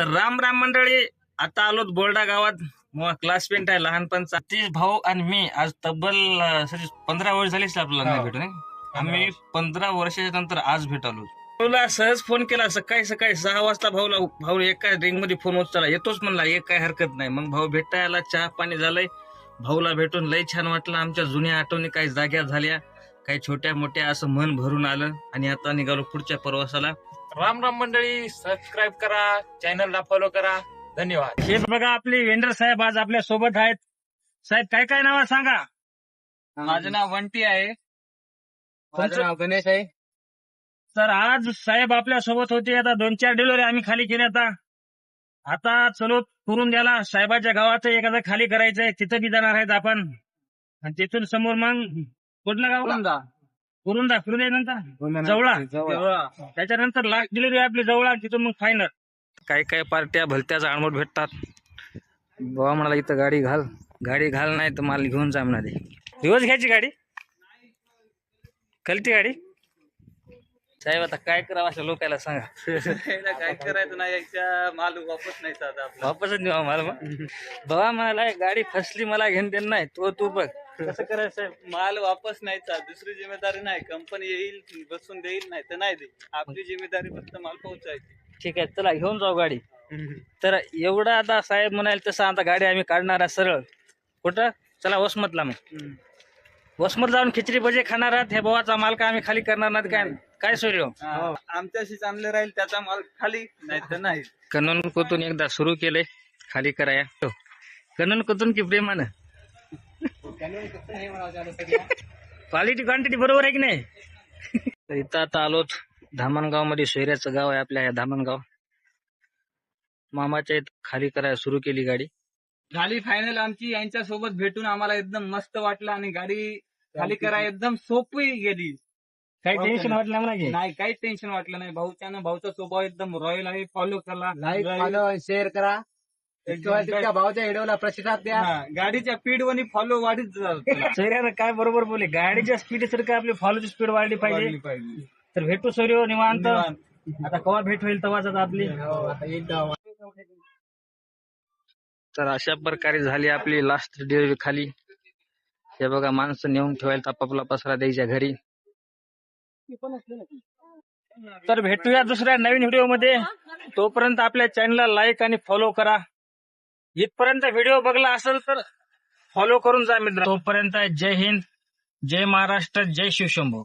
तर राम राम मंडळी आता आलो बोर्डा गावात. मग क्लासमेट आहे लहानपणचा सतीश भाऊ आणि मी आज तब्बल पंधरा वर्ष झालीच आपल्याला नाही भेटून हे? आम्ही पंधरा वर्षाच्या नंतर आज भेटालो. भाऊला सहज फोन केला सकाळी सकाळी सहा वाजता भाऊला भाऊ एका रिंगमध्ये फोन उचलला. येतोच म्हणला एक काय हरकत नाही. मग भाऊ भेटायला चहा पाणी झालंय. भाऊला भेटून लय छान वाटलं. आमच्या जुन्या आठवणी काही जाग्या झाल्या काही छोट्या मोठ्या असं मन भरून आलं. आणि आता निघालो पुढच्या प्रवासाला. राम राम मंडळी सबस्क्राईब करा चॅनलला फॉलो करा. धन्यवाद. हे बघा आपले वेंडर साहेब आज आपल्यासोबत आहेत. साहेब काय काय नाव सांगा? माझं नाव वंटी आहे. माझं नाव गणेश आहे. तर आज साहेब आपल्यासोबत होते. आता दोन चार डिलिव्हरी आम्ही खाली केल्या आता. आता चलो करून द्याला साहेबाच्या गावाचं एखादं खाली करायचंय. तिथं बी जाणार आहेत आपण. आणि तिथून समोर मग कुठलं गाव कुरुंदा फिरून नंतर. जवळा. त्याच्यानंतर लास्ट डिलिव्हरी आपली जवळ तिथून मग फायनल काय काय पार्ट्या भलत्याच आडमोड भेटतात. बाबा म्हणाला इथं गाडी घाल. गाडी घाल नाही तर मला घेऊन जा म्हणाले. दिवस घ्यायची गाडी? कलती गाडी? साहेब आता काय करावं अशा लोकांना सांगा. काय करायचं नाही माल वापस नाही वापसच देवा मला मग. बाबा म्हणाला गाडी फसली मला घेऊन देणं नाही. तो तू बघ. कसं करायचं साहेब? माल वापस नाही चाल दुसरी जिम्मेदारी नाही. कंपनी येईल बसून देईल नाही तर नाही देईल. आपली जिम्मेदारी फक्त माल पोहोचायची. ठीक आहे चला घेऊन जाऊ गाडी. तर एवढं आता साहेब म्हणाल तसं आता गाडी आम्ही काढणार आहे सरळ. कुठं? चला वसमतला मग वसमत जाऊन खिचडी भजे खाणार आहात? हे भावाचा माल का आम्ही खाली करणार नाहीत काय? काय सूर्य हा, आमच्याशी चांगले राहील त्याचा माल खाली नाही तर नाही. कनन कोतून एकदा सुरू केलंय खाली कराया. हो. कनन कोतून की प्रेमानं? क्वालिटी क्वांटिटी बरोबर आहे की नाही? तर इथं आता आलोत. धामणगावमध्ये सोयऱ्याचं गाव आहे आपल्या या धामणगाव. मामाच्या इथं खाली करायला सुरू केली गाडी. झाली फायनल आमची यांच्या सोबत भेटून आम्हाला एकदम मस्त वाटलं आणि गाडी खाली करा एकदम सोपी गेली. काही हो, टेन्शन? वाटलं की? नाही काहीच टेन्शन वाटलं नाही. भाऊच्यानं भाऊचा स्वभाव एकदम रॉयल आहे. फॉलो करा. लाईक शेअर करा. एकदम तुमच्या भावाच्या व्हिडिओला प्रतिसाद द्या. हा, गाडीच्या स्पीड वनी फॉलो वाढीत जातो. सोयऱ्यानं काय बरोबर बोलले? गाडीच्या स्पीड सारखं आपली फॉलोची स्पीड वाढली पाहिजे. तर भेटू सूर्य निवांत. निवांत. आता कवा भेट होईल तेव्हाच आता आपली? हो, आता तेव्हा. तर अशा प्रकारे झाली आपली लास्ट डिलिव्हरी खाली. हे बघा माणसं नेऊन ठेवायला आपापला पसरा द्यायच्या घरी. तर भेटूया दुसऱ्या नवीन व्हिडिओमध्ये. तोपर्यंत आपल्या चॅनलला लाईक आणि फॉलो करा. इथपर्यंत व्हिडिओ बघला असेल तर फॉलो करून जा मित्र तोपर्यंत जय हिंद जय महाराष्ट्र जय शिवशंभू.